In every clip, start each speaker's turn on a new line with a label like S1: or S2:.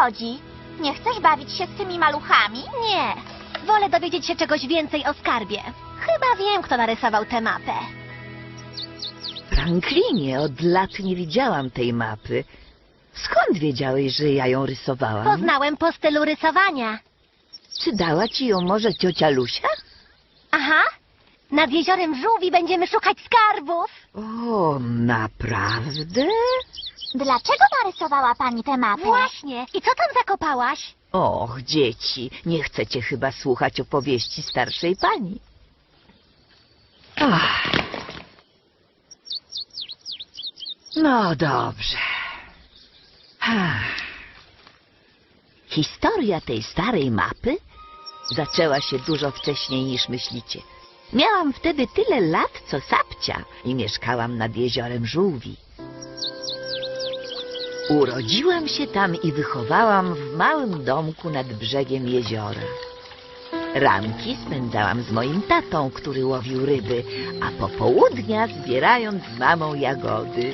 S1: chodzi? Nie chcesz bawić się z tymi maluchami?
S2: Nie. Wolę dowiedzieć się czegoś więcej o skarbie. Chyba wiem, kto narysował tę mapę.
S3: Franklinie, od lat nie widziałam tej mapy. Skąd wiedziałeś, że ja ją rysowałam?
S2: Poznałem po stylu rysowania.
S3: Czy dała ci ją może ciocia Lusia?
S2: Aha. Nad jeziorem żółwi będziemy szukać skarbów.
S3: O, naprawdę?
S1: Dlaczego narysowała pani tę mapę?
S2: Właśnie. I co tam zakopałaś?
S3: Och, dzieci, nie chcecie chyba słuchać opowieści starszej pani. Ach. No dobrze. Ach. Historia tej starej mapy zaczęła się dużo wcześniej niż myślicie. Miałam wtedy tyle lat, co Sapcia i mieszkałam nad jeziorem Żółwi. Urodziłam się tam i wychowałam w małym domku nad brzegiem jeziora. Ranki spędzałam z moim tatą, który łowił ryby, a popołudnia zbierając z mamą jagody.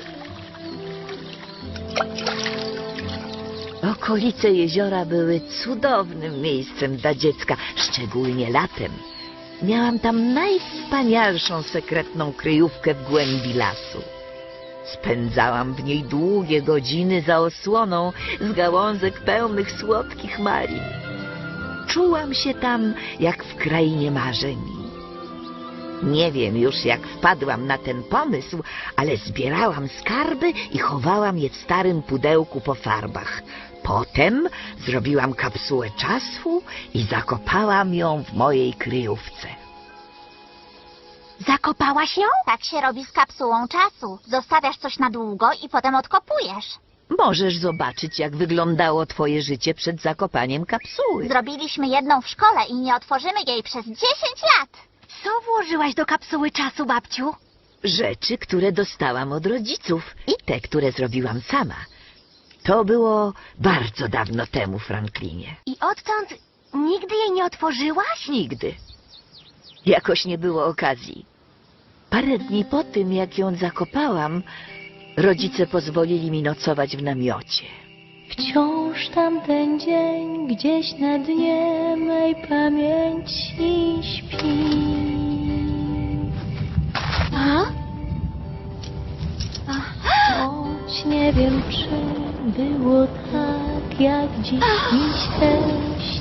S3: Okolice jeziora były cudownym miejscem dla dziecka, szczególnie latem. Miałam tam najwspanialszą sekretną kryjówkę w głębi lasu. Spędzałam w niej długie godziny za osłoną z gałązek pełnych słodkich malin. Czułam się tam jak w krainie marzeń. Nie wiem już, jak wpadłam na ten pomysł, ale zbierałam skarby i chowałam je w starym pudełku po farbach. Potem zrobiłam kapsułę czasu i zakopałam ją w mojej kryjówce.
S2: Zakopałaś ją?
S1: Tak się robi z kapsułą czasu. Zostawiasz coś na długo i potem odkopujesz.
S3: Możesz zobaczyć, jak wyglądało twoje życie przed zakopaniem kapsuły.
S1: Zrobiliśmy jedną w szkole i nie otworzymy jej przez 10 lat.
S2: Co włożyłaś do kapsuły czasu, babciu?
S3: Rzeczy, które dostałam od rodziców i te, które zrobiłam sama. To było bardzo dawno temu, Franklinie.
S2: I odtąd nigdy jej nie otworzyłaś?
S3: Nigdy. Jakoś nie było okazji. Parę dni po tym, jak ją zakopałam, rodzice pozwolili mi nocować w namiocie.
S4: Wciąż tamten dzień gdzieś na dnie mej pamięci śpi.
S2: A?
S4: Choć nie wiem, czy było tak, jak dziś mi się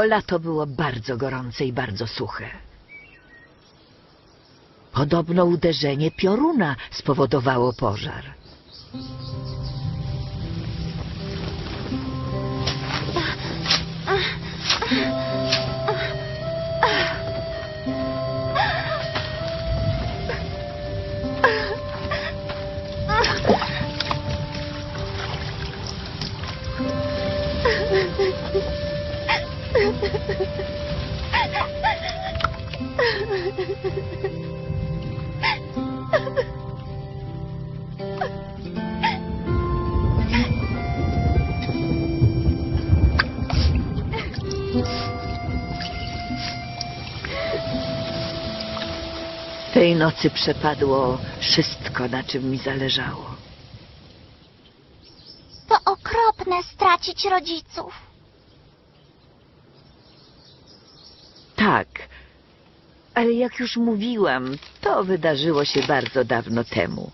S3: To lato było bardzo gorące i bardzo suche. Podobno uderzenie pioruna spowodowało pożar. Tej nocy przepadło wszystko, na czym mi zależało.
S1: To okropne stracić rodziców.
S3: Tak, ale jak już mówiłam, to wydarzyło się bardzo dawno temu.